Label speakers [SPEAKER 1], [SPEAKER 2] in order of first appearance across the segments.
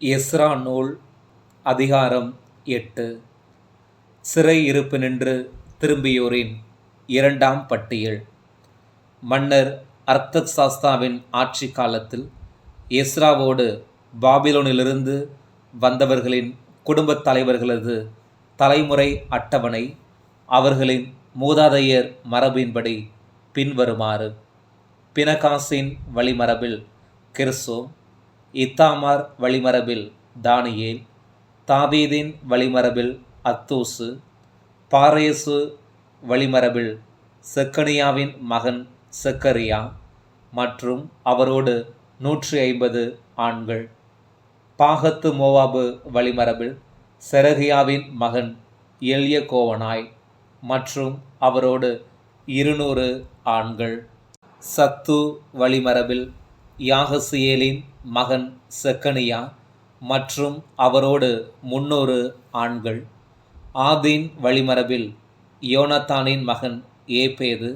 [SPEAKER 1] Ezra நூல் அதிகாரம் எட்டு. சிறை இருப்பு நின்று திரும்பியோரின் இரண்டாம் பட்டியல். மன்னர் அர்த்தசாஸ்தாவின் ஆட்சி காலத்தில் எஸ்ராவோடு பாபிலோனிலிருந்து வந்தவர்களின் குடும்பத் தலைவர்களது தலைமுறை அட்டவணை அவர்களின் மூதாதையர் மரபின்படி பின்வருமாறு. பினகாசின் வழிமரபில் கிறிஸ்தோம் இத்தாமார் வழிமரபில் தானியேல் தாபீதின் வழிமரபில் அத்தூசு பாரேசு வழிமரபில் செக்கனியாவின் மகன் செக்கரியா மற்றும் அவரோடு நூற்றி ஐம்பது ஆண்கள். பாகத்து மோவாபு வழிமரபில் செரகியாவின் மகன் எல்யகோவனாய் மற்றும் அவரோடு இருநூறு ஆண்கள். சத்து வழிமரபில் யாகசியேலின் மகன் செக்கனியா மற்றும் அவரோடு முன்னூறு ஆண்கள். ஆதீன் வழிமரபில் யோனத்தானின் மகன் ஏபேது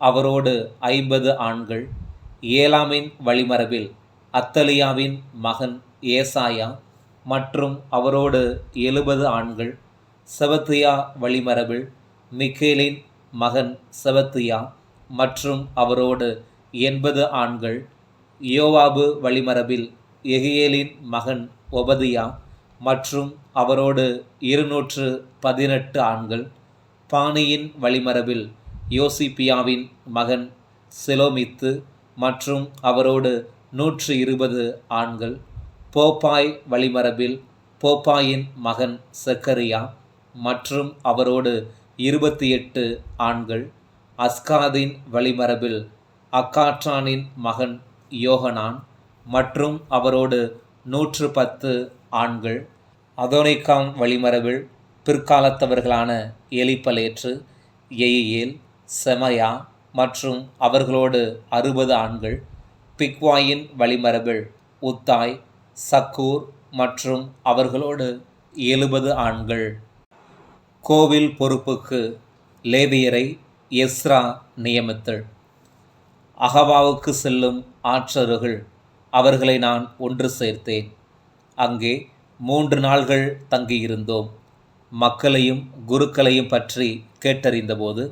[SPEAKER 1] அவரோடு ஐம்பது ஆண்கள். ஏலாமின் வழிமரபில் அத்தலியாவின் மகன் ஏசாயா மற்றும் அவரோடு எழுபது ஆண்கள். செவத்தியா வழிமரபில் மிக்கேலின் மகன் செவத்தியா மற்றும் அவரோடு எண்பது ஆண்கள். யோவாபு வழிமரபில் எகியேலின் மகன் ஒபதியா மற்றும் அவரோடு இருநூற்று பதினெட்டு ஆண்கள். பாணியின் வழிமரபில் யோசிப்பியாவின் மகன் செலோமித்து மற்றும் அவரோடு நூற்று இருபது ஆண்கள். போப்பாய் வழிமரபில் போப்பாயின் மகன் செக்கரியா மற்றும் அவரோடு இருபத்தி எட்டு ஆண்கள். அஸ்காதின் வழிமரபில் அக்காற்றானின் மகன் யோகனான் மற்றும் அவரோடு நூற்று பத்து ஆண்கள் அதோனிகாம் வழிமரபில் பிற்காலத்தவர்களான எலிப்பலேற்று எயியேல் செமயா மற்றும் அவர்களோடு அறுபது ஆண்கள் பிக்வாயின் வழிமரபில் உத்தாய் சக்கூர் மற்றும் அவர்களோடு எழுபது ஆண்கள். கோவில் பொறுப்புக்கு லேவியரை எஸ்ரா நியமித்தல். அகவாவுக்கு செல்லும் ஆற்றருகள் அவர்களை நான் ஒன்று சேர்த்தேன். அங்கே மூன்று நாள்கள் தங்கியிருந்தோம். மக்களையும் குருக்களையும் பற்றி கேட்டறிந்தபோது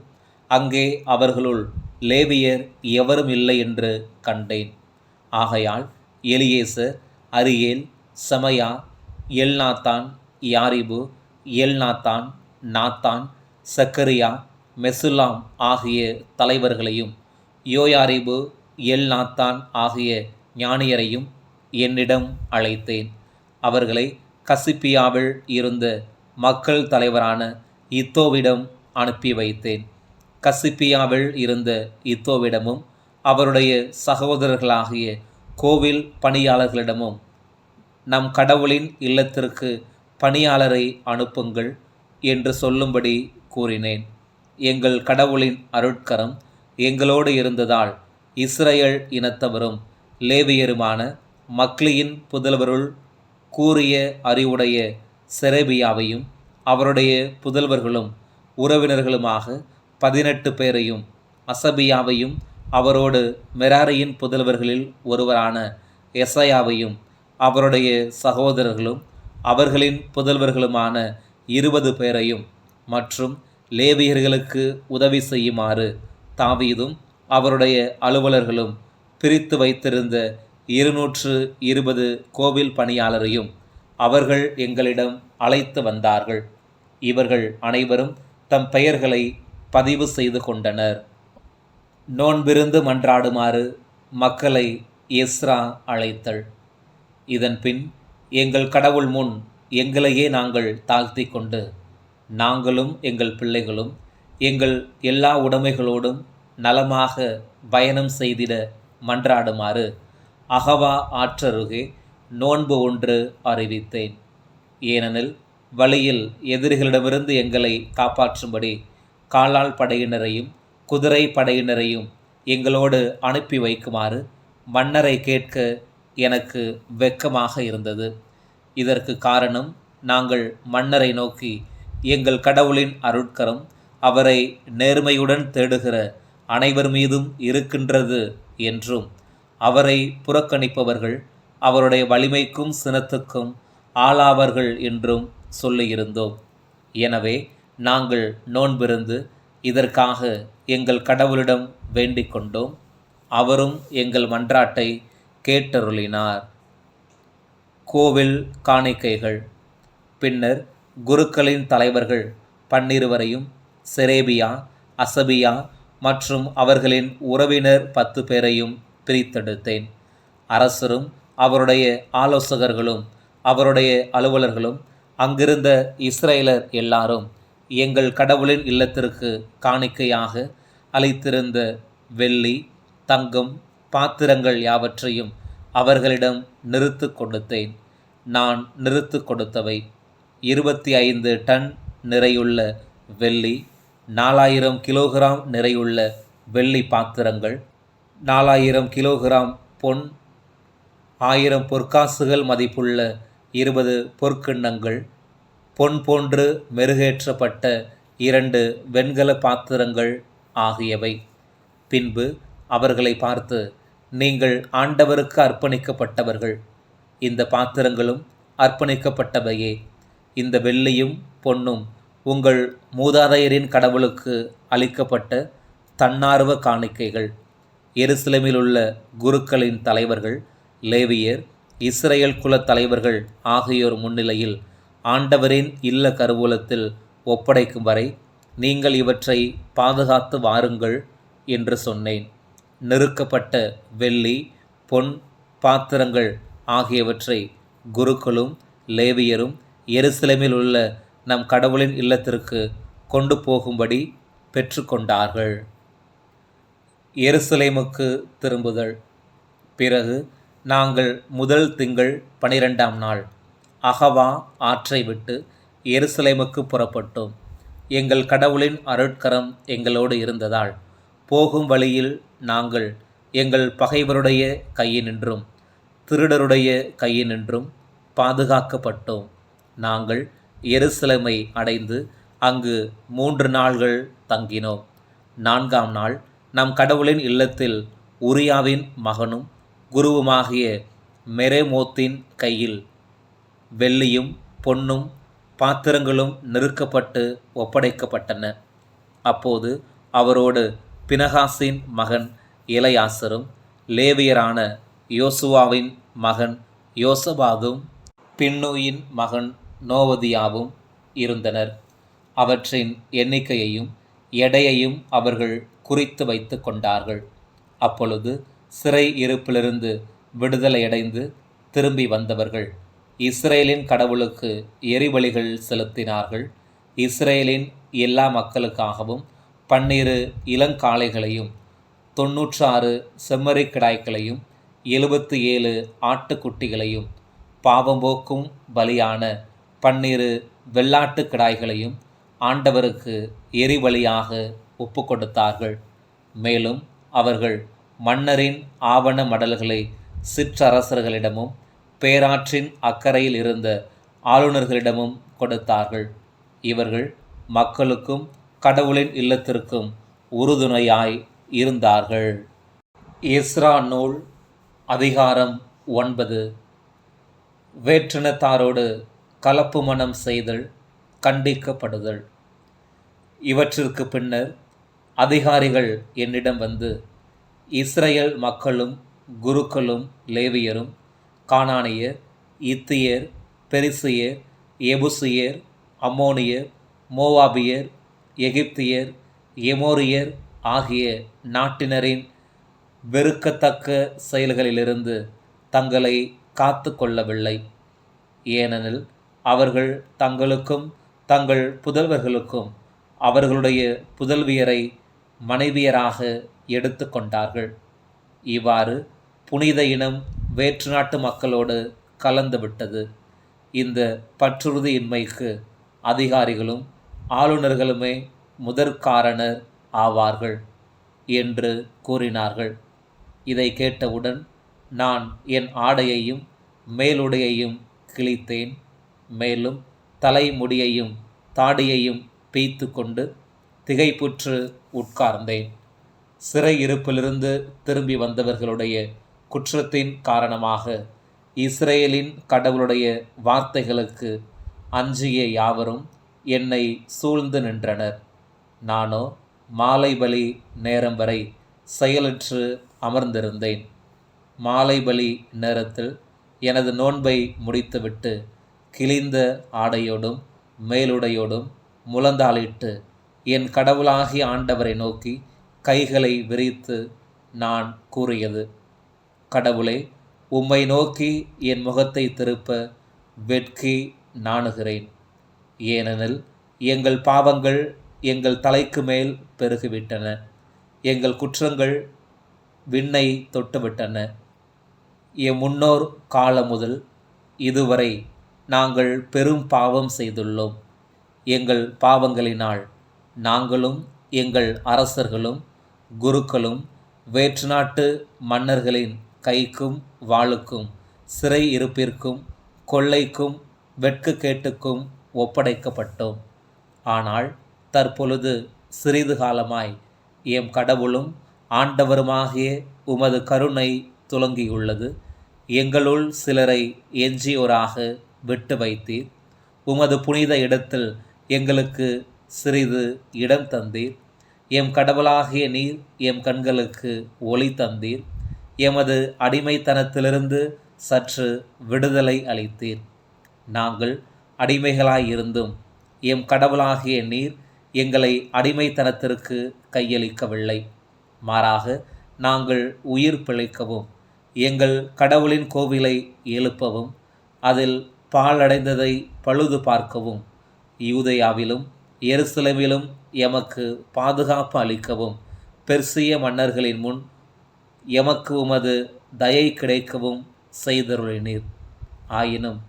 [SPEAKER 1] அங்கே அவர்களுள் லேவியர் எவரும் இல்லை என்று கண்டேன். ஆகையால் Eliezer Ariel Shemaiah Elnathan Jarib Elnathan Nathan Zechariah Meshullam ஆகிய தலைவர்களையும் யோயாரிபு எல் நாத்தான் ஆகிய ஞானியரையும் என்னிடம் அழைத்தேன். அவர்களை கசிப்பியாவில் இருந்த மக்கள் தலைவரான இத்தோவிடம் அனுப்பி வைத்தேன். கசிப்பியாவில் இருந்த இத்தோவிடமும் அவருடைய சகோதரர்களாகிய கோவில் பணியாளர்களிடமும் நம் கடவுளின் இல்லத்திற்கு பணியாளரை அனுப்புங்கள் என்று சொல்லும்படி கூறினேன். எங்கள் கடவுளின் அருட்கரம் எங்களோடு இருந்ததால் இஸ்ரேல் இனத்தவரும் லேவியருமான மக்லியின் புதல்வருள் கூறிய அறிவுடைய செரேபியாவையும் அவருடைய புதல்வர்களும் உறவினர்களுமாக பதினெட்டு பேரையும் அசபியாவையும் அவரோடு மெராரியின் புதல்வர்களில் ஒருவரான எசையாவையும் அவருடைய சகோதரர்களும் அவர்களின் புதல்வர்களுமான இருபது பேரையும் மற்றும் லேவியர்களுக்கு உதவி செய்யுமாறு தாவீதும் அவருடைய அலுவலர்களும் பிரித்து வைத்திருந்த இருநூற்று இருபது கோவில் பணியாளரையும் அவர்கள் எங்களிடம் அழைத்து வந்தார்கள். இவர்கள் அனைவரும் தம் பெயர்களை பதிவு செய்து கொண்டனர். நோன்பிருந்து மன்றாடுமாறு மக்களை எஸ்ரா அழைத்தல். இதன்பின் எங்கள் கடவுள் முன் எங்களையே நாங்கள் தாழ்த்தி கொண்டு நாங்களும் எங்கள் பிள்ளைகளும் எங்கள் எல்லா உடைமைகளோடும் நலமாக பயணம் செய்திட மன்றாடுமாறு அகவா ஆற்றருகே நோன்பு ஒன்று அறிவித்தேன். ஏனெனில் வழியில் எதிரிகளிடமிருந்து எங்களை காப்பாற்றும்படி காலால் படையினரையும் குதிரை படையினரையும் எங்களோடு அனுப்பி வைக்குமாறு மன்னரை கேட்க எனக்கு வெக்கமாக இருந்தது. இதற்கு காரணம் நாங்கள் மன்னரை நோக்கி எங்கள் கடவுளின் அருட்கரம் அவரை நேர்மையுடன் தேடுகிற அனைவர் மீதும் இருக்கின்றது என்றும். அவரை புறக்கணிப்பவர்கள் அவருடைய வலிமைக்கும் சினத்துக்கும் ஆளாவார்கள் என்றும் சொல்லியிருந்தோம். எனவே நாங்கள் நோன்பிருந்து இதற்காக எங்கள் கடவுளிடம் வேண்டிக் கொண்டோம். அவரும் எங்கள் மன்றாட்டை கேட்டருளினார். கோவில் காணிக்கைகள். பின்னர் குருக்களின் தலைவர்கள் பன்னிருவரையும் செரேபியா அசபியா மற்றும் அவர்களின் உறவினர் பத்து பேரையும் பிரித்தெடுத்தேன். அரசரும் அவருடைய ஆலோசகர்களும் அவருடைய அலுவலர்களும் அங்கிருந்த இஸ்ரேலர் எல்லாரும் எங்கள் கடவுளின் இல்லத்திற்கு காணிக்கையாக அளித்திருந்த வெள்ளி தங்கம் பாத்திரங்கள் யாவற்றையும் அவர்களிடம் நிறுத்து கொடுத்தேன். நான் நிறுத்து கொடுத்தவை இருபத்தி ஐந்து டன் நிறையுள்ள வெள்ளி நாலாயிரம் கிலோகிராம் நிறையுள்ள வெள்ளி பாத்திரங்கள் நாலாயிரம் கிலோகிராம் பொன் ஆயிரம் பொற்காசுகள் மதிப்புள்ள இருபது பொற்கிண்ணங்கள் பொன் போன்று மெருகேற்றப்பட்ட இரண்டு வெண்கல பாத்திரங்கள் ஆகியவை. பின்பு அவர்களை பார்த்து நீங்கள் ஆண்டவருக்கு அர்ப்பணிக்கப்பட்டவர்கள். இந்த பாத்திரங்களும் அர்ப்பணிக்கப்பட்டவையே. இந்த வெள்ளியும் பொன்னும் உங்கள் மூதாதையரின் கடவுளுக்கு அளிக்கப்பட்ட தன்னார்வ காணிக்கைகள். எருசலேமில் உள்ள குருக்களின் தலைவர்கள் லேவியர் இஸ்ரேல் குல தலைவர்கள் ஆகியோர் முன்னிலையில் ஆண்டவரின் இல்ல கருவூலத்தில் ஒப்படைக்கும் வரை நீங்கள் இவற்றை பாதுகாத்து வாருங்கள் என்று சொன்னேன். நெருக்கப்பட்ட வெள்ளி பொன் பாத்திரங்கள் ஆகியவற்றை குருக்களும் லேவியரும் எருசலேமில் உள்ள நம் கடவுளின் இல்லத்திற்கு கொண்டு போகும்படி பெற்றுக்கொண்டார்கள். எருசலேமுக்கு திரும்புதல். பிறகு நாங்கள் முதல் திங்கள் பனிரெண்டாம் நாள் அகவா ஆற்றை விட்டு எருசலேமுக்கு புறப்பட்டோம். எங்கள் கடவுளின் அருட்கரம் எங்களோடு இருந்ததால் போகும் வழியில் நாங்கள் எங்கள் பகைவருடைய கையினின்றும் திருடருடைய கையினின்றும் பாதுகாக்கப்பட்டோம். நாங்கள் எருசலமை அடைந்து அங்கு மூன்று நாள்கள் தங்கினோம். நான்காம் நாள் நம் கடவுளின் இல்லத்தில் உரியாவின் மகனும் குருவுமாகிய மெரேமோத்தின் கையில் வெள்ளியும் பொன்னும் பாத்திரங்களும் நெருக்கப்பட்டு ஒப்படைக்கப்பட்டன. அப்போது அவரோடு பினகாசின் மகன் இளையாசரும் லேவியரான யோசுவாவின் மகன் யோசபாகும் பின்னுயின் மகன் நோவதியாவும் இருந்தனர். அவற்றின் எண்ணிக்கையையும் எடையையும் அவர்கள் குறித்து வைத்து கொண்டார்கள். அப்பொழுது சிறை இருப்பிலிருந்து விடுதலையடைந்து திரும்பி வந்தவர்கள் இஸ்ரேலின் கடவுளுக்கு எரிபலிகள் செலுத்தினார்கள். இஸ்ரேலின் எல்லா மக்களுக்காகவும் பன்னிரு இளங்காளைகளையும் தொன்னூற்றாறு செம்மறி கிடாய்களையும் எழுபத்தி ஏழு ஆட்டுக்குட்டிகளையும் பாவம்போக்கும் பலியான பன்னிரு வெள்ளாட்டு கிடாய்களையும் ஆண்டவருக்கு எரிவழியாக ஒப்பு கொடுத்தார்கள். மேலும் அவர்கள் மன்னரின் ஆவண மடல்களை சிற்றரசர்களிடமும் பேராற்றின் அக்கறையில் இருந்த ஆளுநர்களிடமும் கொடுத்தார்கள். இவர்கள் மக்களுக்கும் கடவுளின் இல்லத்திற்கும் உறுதுணையாய் இருந்தார்கள். இஸ்ரா நூல் அதிகாரம் ஒன்பது. வேற்றினத்தாரோடு கலப்பு மனம் செய்தல் கண்டிக்கப்படுதல். இவற்றிற்கு பின்னர் அதிகாரிகள் என்னிடம் வந்து இஸ்ரேல் மக்களும் குருக்களும் லேவியரும் கானானியர் இத்தியர் பெரிசியர் எபுசியர் அம்மோனியர் மோவாபியர் எகிப்தியர் எமோரியர் ஆகிய நாட்டினரின் வெறுக்கத்தக்க செயல்களிலிருந்து தங்களை காத்து கொள்ளவில்லை ஏனெனில் அவர்கள் தங்களுக்கும் தங்கள் புதல்வர்களுக்கும் அவர்களுடைய புதல்வியரை மனைவியராக எடுத்து கொண்டார்கள். இவ்வாறு புனித இனம் வேற்று நாட்டு மக்களோடு கலந்துவிட்டது இந்த பற்றுறுதியின்மைக்கு அதிகாரிகளும் ஆளுநர்களுமே முதற்காரணர் ஆவார்கள் என்று கூறினார்கள். இதை கேட்டவுடன் நான் என் ஆடையையும் மேலுடையையும் கிழித்தேன். மேலும் தலைமுடியையும் தாடியையும் பீய்த்து கொண்டு திகைப்புற்று உட்கார்ந்தேன். சிறை இருப்பிலிருந்து திரும்பி வந்தவர்களுடைய குற்றத்தின் காரணமாக இஸ்ரேலின் கடவுளுடைய வார்த்தைகளுக்கு அஞ்சிய யாவரும் என்னை சூழ்ந்து நின்றனர். நானோ மாலை பலி நேரம் வரை செயலற்று அமர்ந்திருந்தேன். மாலை பலி நேரத்தில் எனது நோன்பை முடித்துவிட்டு கிழிந்த ஆடையோடும் மேலுடையோடும் முழந்தாளிட்டு என் கடவுளாகிய ஆண்டவரை நோக்கி கைகளை விரித்து நான் கூறியது கடவுளே உம்மை நோக்கி என் முகத்தை திருப்ப வெட்கி நாணுகிறேன். ஏனெனில் எங்கள் பாவங்கள் எங்கள் தலைக்கு மேல் பெருகிவிட்டன. எங்கள் குற்றங்கள் விண்ணை தொட்டுவிட்டன. என் முன்னோர் காலம் முதல் இதுவரை நாங்கள் பெரும் பாவம் செய்துள்ளோம். எங்கள் பாவங்களினால் நாங்களும் எங்கள் அரசர்களும் குருக்களும் வேற்று நாட்டு மன்னர்களின் கைக்கும் வாளுக்கும் சிறை இருப்பிற்கும் கொள்ளைக்கும் வெட்கக்கேட்டுக்கும் ஒப்படைக்கப்பட்டோம். ஆனால் தற்பொழுது சிறிது காலமாய் எம் கடவுளும் ஆண்டவருமாகிய உமது கருணை துலங்கியுள்ளது எங்களுள் சிலரை எஞ்சியோராக விட்டு வைத்தீர். உமது புனித இடத்தில் எங்களுக்கு சிறிது இடம் தந்தீர். எம் கடவுளாகிய நீர் எம் கண்களுக்கு ஒளி தந்தீர். எமது அடிமைத்தனத்திலிருந்து சற்று விடுதலை அளித்தீர். நாங்கள் அடிமைகளாயிருந்தும் எம் கடவுளாகிய நீர் எங்களை அடிமைத்தனத்திற்கு கையளிக்கவில்லை. மாறாக நாங்கள் உயிர் பிழைக்கவும் எங்கள் கடவுளின் கோவிலை எழுப்பவும் அதில் பாழடைந்ததை பழுது பார்க்கவும் யூதயாவிலும் எருசலேமிலும் எமக்கு பாதுகாப்பு அளிக்கவும் பெர்சிய மன்னர்களின் முன் எமக்கு உமது தயை கிடைக்கவும் செய்தருளினீர். ஆயினும்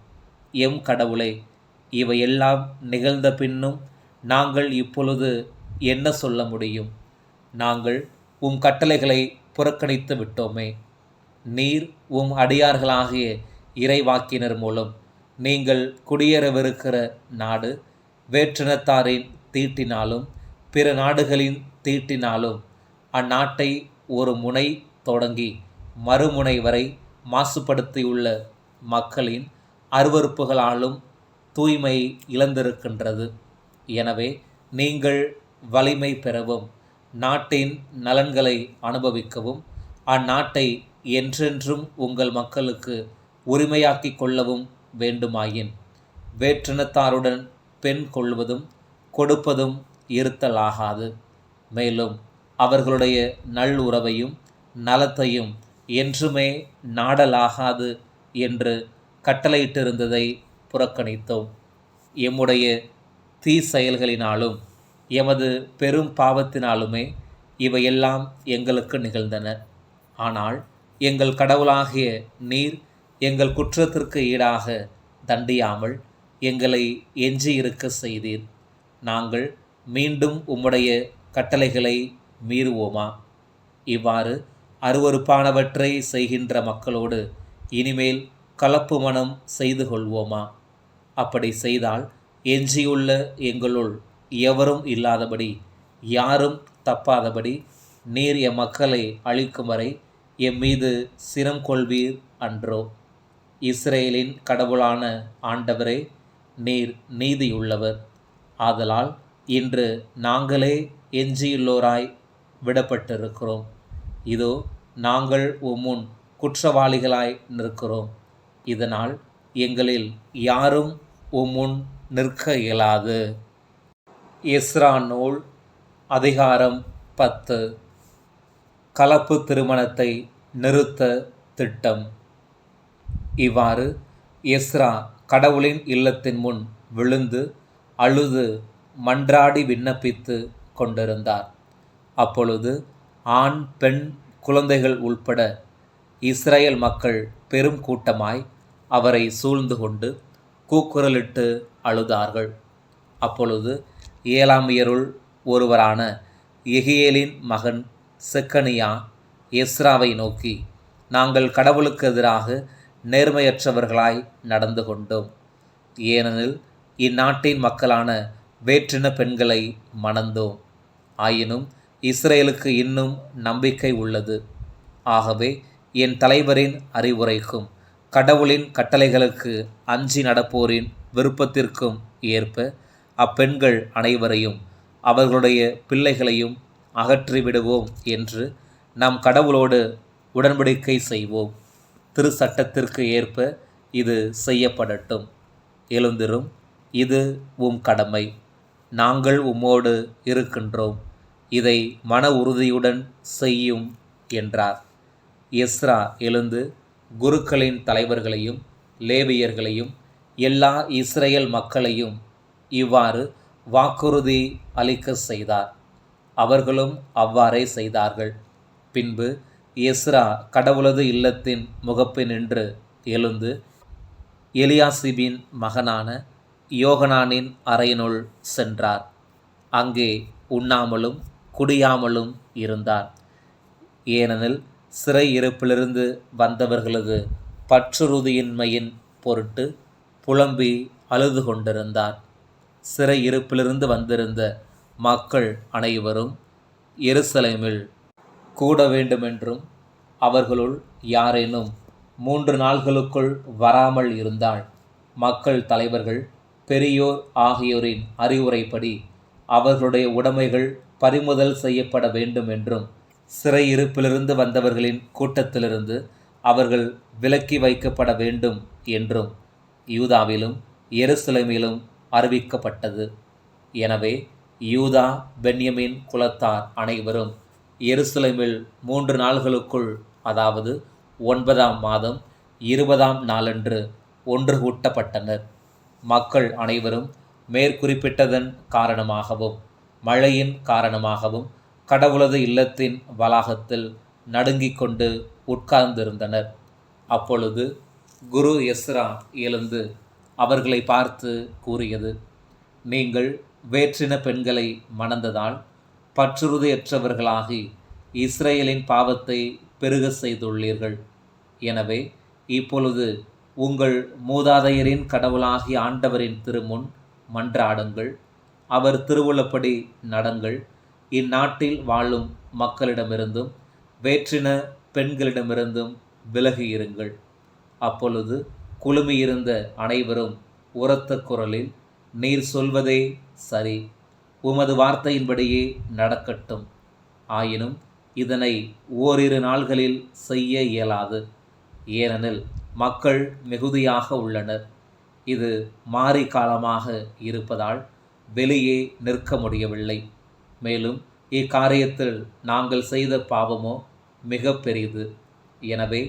[SPEAKER 1] எம் கடவுளே இவையெல்லாம் நிகழ்ந்த பின்னும் நாங்கள் இப்பொழுது என்ன சொல்ல முடியும்? நாங்கள் உம் கட்டளைகளை புறக்கணித்து விட்டோமே. நீர் உம் அடியார்களாகிய இறைவாக்கினர் மூலம் நீங்கள் குடியேறவிருக்கிற நாடு வேற்றினத்தாரின் தீட்டினாலும் பிற நாடுகளின் தீட்டினாலும் அந்நாட்டை ஒரு முனை தொடங்கி மறுமுனை வரை மாசுபடுத்தியுள்ள மக்களின் அருவறுப்புகளாலும் தூய்மை இழந்திருக்கின்றது. எனவே நீங்கள் வலிமை பெறவும் நாட்டின் நலன்களை அனுபவிக்கவும் அந்நாட்டை என்றென்றும் உங்கள் மக்களுக்கு உரிமையாக்கி கொள்ளவும் வேண்டுமாயின். வேற்றினத்தாருடன் பெண் கொள்வதும் கொடுப்பதும் இருத்தலாகாது. மேலும் அவர்களுடைய நல்லுறவையும் நலத்தையும் என்றுமே நாடலாகாது என்று கட்டளையிட்டிருந்ததை புறக்கணித்தோம். எம்முடைய தீ செயல்களினாலும் எமது பெரும் பாவத்தினாலுமே இவையெல்லாம் எங்களுக்கு நிகழ்ந்தன. ஆனால் எங்கள் கடவுளாகிய நீர் எங்கள் குற்றத்திற்கு ஈடாக தண்டியாமல் எங்களை எஞ்சியிருக்க செய்தீர். நாங்கள் மீண்டும் உம்முடைய கட்டளைகளை மீறுவோமா? இவ்வாறு அருவறுப்பானவற்றை செய்கின்ற மக்களோடு இனிமேல் கலப்பு மனம் செய்து கொள்வோமா? அப்படி செய்தால் எஞ்சியுள்ள எங்களுள் எவரும் இல்லாதபடி யாரும் தப்பாதபடி நீர் எம் மக்களை அழிக்கும் வரை எம் மீது சிரம் கொள்வீர் அன்றோ. இஸ்ரேலின் கடவுளான ஆண்டவரே நீர் நீதியுள்ளவர். ஆதலால் இன்று நாங்களே எஞ்சியுள்ளோராய் விடப்பட்டிருக்கிறோம். இதோ நாங்கள் உம்முன் குற்றவாளிகளாய் நிற்கிறோம். இதனால் எங்களில் யாரும் உம்முன் நிற்க இயலாது. எஸ்ரா நூல் அதிகாரம் பத்து. கலப்பு திருமணத்தை நிறுத்த திட்டம். இவ்வாறு எஸ்ரா கடவுளின் இல்லத்தின் முன் விழுந்து அழுது மன்றாடி விண்ணப்பித்து கொண்டிருந்தார். அப்பொழுது ஆண் பெண் குழந்தைகள் உள்பட இஸ்ரேல் மக்கள் பெரும் கூட்டமாய் அவரை சூழ்ந்து கொண்டு கூக்குரலிட்டு அழுதார்கள். அப்பொழுது ஏலாமியருள் ஒருவரான எகியேலின் மகன் செக்கனியா எஸ்ராவை நோக்கி நாங்கள் கடவுளுக்கு எதிராக நேர்மையற்றவர்களாய் நடந்து கொண்டோம். ஏனெனில் இந்நாட்டின் மக்களான வேற்றின பெண்களை மணந்தோம். ஆயினும் இஸ்ரேலுக்கு இன்னும் நம்பிக்கை உள்ளது. ஆகவே என் தலைவரின் அறிவுரைக்கும் கடவுளின் கட்டளைகளுக்கு அஞ்சி நடப்போரின் விருப்பத்திற்கும் ஏற்ப அப்பெண்கள் அனைவரையும் அவர்களுடைய பிள்ளைகளையும் அகற்றிவிடுவோம் என்று நம் கடவுளோடு உடன்படிக்கை செய்வோம். திரு சட்டத்திற்கு ஏற்ப இது செய்யப்படட்டும். எழுந்திரும். இது உம் கடமை. நாங்கள் உம்மோடு இருக்கின்றோம். இதை மன உறுதியுடன் செய்யும் என்றார். எஸ்ரா எழுந்து குருக்களின் தலைவர்களையும் லேவியர்களையும் எல்லா இஸ்ரேல் மக்களையும் இவ்வாறு வாக்குறுதி அளிக்க செய்தார். அவர்களும் அவ்வாறே செய்தார்கள். பின்பு ஏஸ்ரா கடவுளது இல்லத்தின் முகப்பினின்று எழுந்து எலியாசிபின் மகனான யோகனானின் அறையினுள் சென்றார். அங்கே உண்ணாமலும் குடியாமலும் இருந்தார். ஏனெனில் சிறை இருப்பிலிருந்து வந்தவர்களது பற்றுறுதியின்மையின் பொருட்டு புலம்பி அழுது கொண்டிருந்தார். சிறை இருப்பிலிருந்து வந்திருந்த மக்கள் அனைவரும் எருசலேமில் கூட வேண்டுமென்றும் அவர்களுள் யாரேனும் மூன்று நாள்களுக்குள் வராமல் இருந்தால் மக்கள் தலைவர்கள் பெரியோர் ஆகியோரின் அறிவுரைப்படி அவர்களுடைய உடைமைகள் பறிமுதல் செய்யப்பட வேண்டும் என்றும் சிறையிருப்பிலிருந்து வந்தவர்களின் கூட்டத்திலிருந்து அவர்கள் விலக்கி வைக்கப்பட வேண்டும் என்றும் யூதாவிலும் எருசலேமிலும் அறிவிக்கப்பட்டது. எனவே யூதா பென்யமின் குலத்தார் அனைவரும் எருசலேமில் மூன்று நாள்களுக்குள் அதாவது ஒன்பதாம் மாதம் இருபதாம் நாளன்று ஒன்று கூட்டப்பட்டனர். மக்கள் அனைவரும் மேற்குறிப்பிட்டதன் காரணமாகவும் மழையின் காரணமாகவும் கடவுளது இல்லத்தின் வளாகத்தில் நடுங்கிக் கொண்டு உட்கார்ந்திருந்தனர். அப்பொழுது குரு எஸ்ரா எழுந்து அவர்களை பார்த்து கூறியது நீங்கள் வேற்றின பெண்களை மணந்ததால் பற்றுறுதியற்றவர்களாகி இஸ்ரேலின் பாவத்தை பெருக செய்துள்ளீர்கள். எனவே இப்பொழுது உங்கள் மூதாதையரின் கடவுளாகி ஆண்டவரின் திருமுன் மன்றாடுங்கள். அவர் திருவுளப்படி நடங்கள். இந்நாட்டில் வாழும் மக்களிடமிருந்தும் வேற்றின பெண்களிடமிருந்தும் விலகியிருங்கள். அப்பொழுது குழுமியிருந்த அனைவரும் உரத்த குரலில் நீர் சொல்வதே சரி. உமது வார்த்தையின்படியே நடக்கட்டும். ஆயினும் இதனை ஓரிரு நாள்களில் செய்ய இயலாது. ஏனெனில் மக்கள் மிகுதியாக உள்ளனர். இது மாறி காலமாக இருப்பதால் வெளியே நிற்க முடியவில்லை. மேலும் இக்காரியத்தில் நாங்கள் செய்த பாவமோ மிக பெரிது எனவே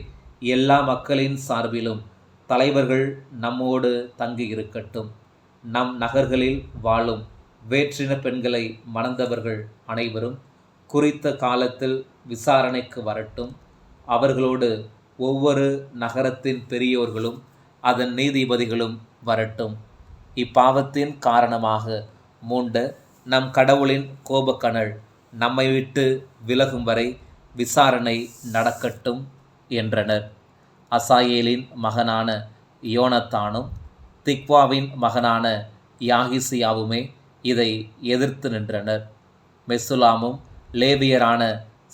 [SPEAKER 1] எல்லா மக்களின் சார்பிலும் தலைவர்கள் நம்மோடு தங்கியிருக்கட்டும். நம் நகர்களில் வாழும் வேற்றின பெண்களை மணந்தவர்கள் அனைவரும் குறித்த காலத்தில் விசாரணைக்கு வரட்டும். அவர்களோடு ஒவ்வொரு நகரத்தின் பெரியோர்களும் அதன் நீதிபதிகளும் வரட்டும். இப்பாவத்தின் காரணமாக மூண்ட நம் கடவுளின் கோபக்கணல் நம்மை விட்டு விலகும் வரை விசாரணை நடக்கட்டும் என்றனர். அசாயேலின் மகனான யோனத்தானும் திக்வாவின் மகனான யாகிசியாவுமே இதை எதிர்த்து நின்றனர். மெசுலாமும் லேவியரான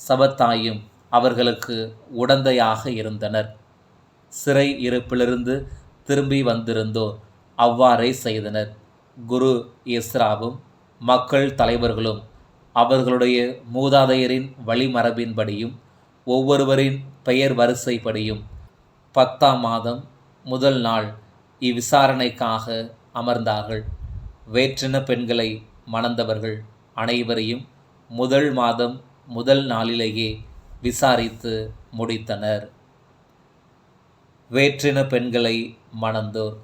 [SPEAKER 1] சபத்தாயும் அவர்களுக்கு உடந்தையாக இருந்தனர். சிறை இருப்பிலிருந்து திரும்பி வந்திருந்தோர் அவ்வாறே செய்தனர். குரு எஸ்ராவும் மக்கள் தலைவர்களும் அவர்களுடைய மூதாதையரின் வழிமரபின்படியும் ஒவ்வொருவரின் பெயர் வரிசைப்படியும் பத்தாம் மாதம் முதல் நாள் இவ்விசாரணைக்காக அமர்ந்தார்கள். வேற்றின பெண்களை மணந்தவர்கள் அனைவரையும் முதல் மாதம் முதல் நாளிலேயே விசாரித்து முடித்தனர். வேற்றின பெண்களை மணந்தோர்.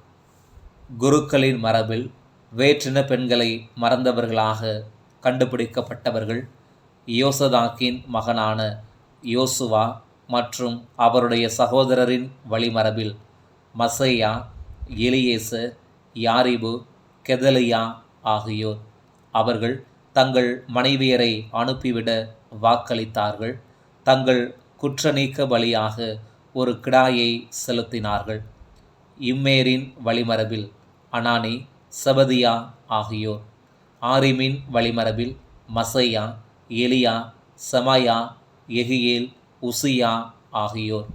[SPEAKER 1] குருக்களின் மரபில் வேற்றின பெண்களை மறந்தவர்களாக கண்டுபிடிக்கப்பட்டவர்கள் யோசதாக்கின் மகனான யோசுவா மற்றும் அவருடைய சகோதரரின் வழிமரபில் மசையா எலியேசு யாரிபு கெதலியா ஆகியோர். அவர்கள் தங்கள் மனைவியரை அனுப்பிவிட வாக்களித்தார்கள். தங்கள் குற்ற நீக்க பலியாக ஒரு கிடாயை செலுத்தினார்கள். இம்மேரின் வழிமரபில் அனானி சபதியா ஆகியோர். ஆரிமின் வழிமரபில் மசையா எலியா சமாயா எகியேல் உசியா ஆகியோர்.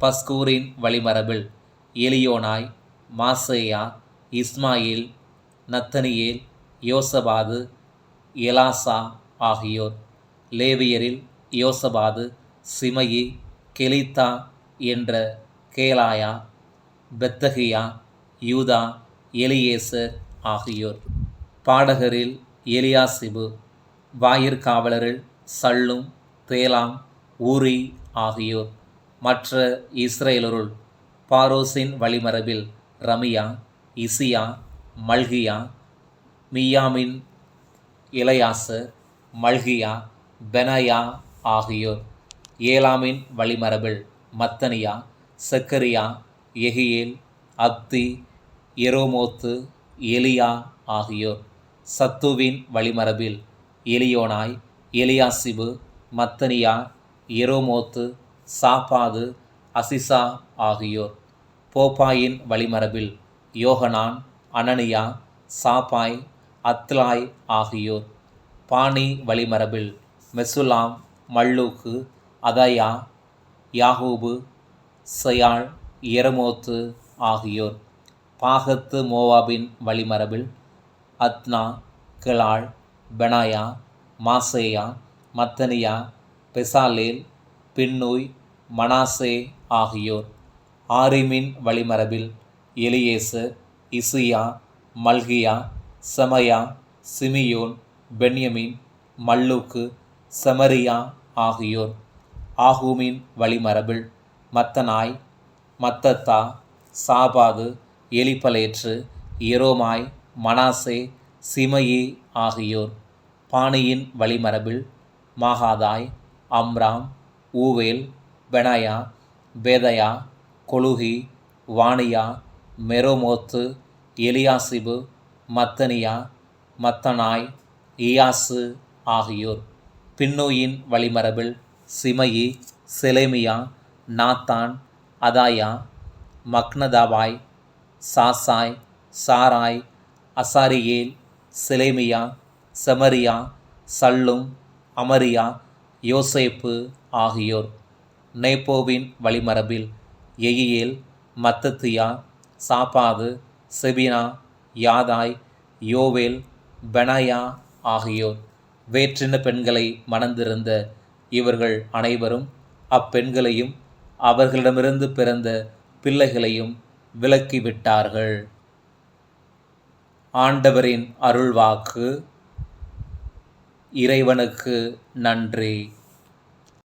[SPEAKER 1] பஸ்கூரின் வழிமரபில் எலியோனாய் மாசேயா இஸ்மாயில் நத்தனியேல் யோசபாது எலாசா ஆகியோர். லேவியரில் யோசபாது சிமயி கெலித்தா என்ற கேலாயா பெத்தகியா யூதா எலியேசர் ஆகியோர். பாடகரில் எலியாசிபு வாயிற்காவலரில் சல்லும் தேலாம் ஊரி ஆகியோர். மற்ற இஸ்ரேலருள் பாரோசின் வழிமரபில் ரமியா இசியா மல்கியா மியாமின் இளையாசர் மல்கியா பெனயா ஆகியோர். ஏலாமின் வழிமரபில் மத்தனியா செக்கரியா எகியேல் அப்தி எரோமோத்து எலியா ஆகியோர். சத்துவின் வழிமரபில் எலியோனாய் எலியாசிபு மத்தனியா எரோமோத்து சாப்பாது அசிசா ஆகியோர். போப்பாயின் வழிமரபில் யோகனான் அனனியா சாபாய் அத்லாய் ஆகியோர். பாணி வழிமரபில் மெசுலாம் மல்லூக்கு அதயா யாகூபு சயாள் எரமோத்து ஆகியோர். பாகத்து மோவாபின் வழிமரபில் அத்னா கிளாள் பெனாயா மாசேயா மத்தனியா பெசாலேல் பின்னூய் மனாசே ஆகியோர். ஆரிமின் வழிமரபில் Eliezer Isshijah Malchijah Shemaiah Simeon Benjamin Malluch Shemariah ஆகியோர். ஆகூமின் வழிமரபில் மத்தனாய் மத்தத்தா சாபாது எலிப்பலேற்று எரோமாய் மனாசே சிமயி ஆகியோர். பாணியின் வழிமரபில் மாகாதாய் அம்ராம் ஊவேல் பெனாயா பேதயா கொலுகி வாணியா மெரோமோத்து எலியாசிபு மத்தனியா மத்தனாய் இயாசு ஆகியோர். பின்னோயின் வழிமரபில் Shimei Shelemiah Nathan Adaiah Machnadebai Shashai Sharai Azarel Shelemiah Shemariah Shallum Amariah Joseph ஆகியோர். நேப்போவின் வழிமரபில் எயியேல் மத்தத்தியா சாப்பாது செபினா யாதாய் யோவேல் பெனாயா ஆகியோர். வேற்றின பெண்களை மணந்திருந்த இவர்கள் அனைவரும் அப்பெண்களையும் அவர்களிடமிருந்து பிறந்த பிள்ளைகளையும் விலக்கிவிட்டார்கள். ஆண்டவரின் அருள்வாக்கு இறைவனுக்கு நன்றி.